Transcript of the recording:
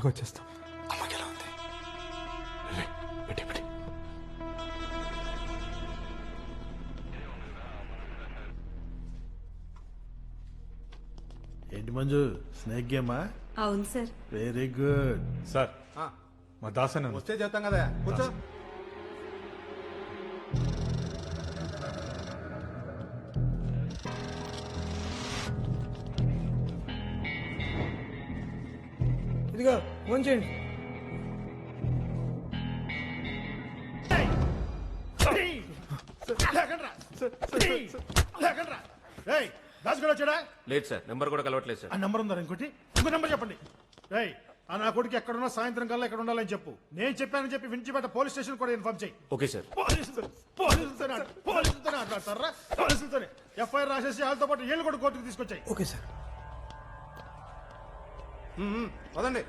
త్వరగా వచ్చేస్తాం. అమ్మకి ఎలా ఉంది? రే, పెట్టి పెట్టి. ఏంటి మంజు స్నేక్ గేమా? అవును సార్. వెరీ గుడ్ సార్ మా దాసన్ వస్తే చేస్తాం కదా కూర్చో. ఇదిగో ఫోన్ చేయండి. దాచుకొని వచ్చాడా? లేదు సార్ నెంబర్ కూడా కలవట్లేదు సార్. ఆ నంబర్ ఉందా ఇంకోటి ఇంకో నంబర్ చెప్పండి. రేయ్ ఆ నా కొడుకు ఎక్కడున్నా సాయంత్రం కల్లా ఎక్కడ ఉండాలని చెప్పు. నేను చెప్పానని చెప్పి వించిపేట పోలీస్ స్టేషన్ కూడా ఇన్ఫార్మ్ చేయి. Okay sir. పోలీసులతో పోలీసులతోనే ఆట- పోలీసులతోనే ఆటలాడతారా పోలీసులతోనే ఎఫ్ఐఆర్ రాసేసి వాళ్ళతో పాటు ఏళ్ళు కూడా కోర్టుకు తీసుకొచ్చాయి. Okay sir. పదండి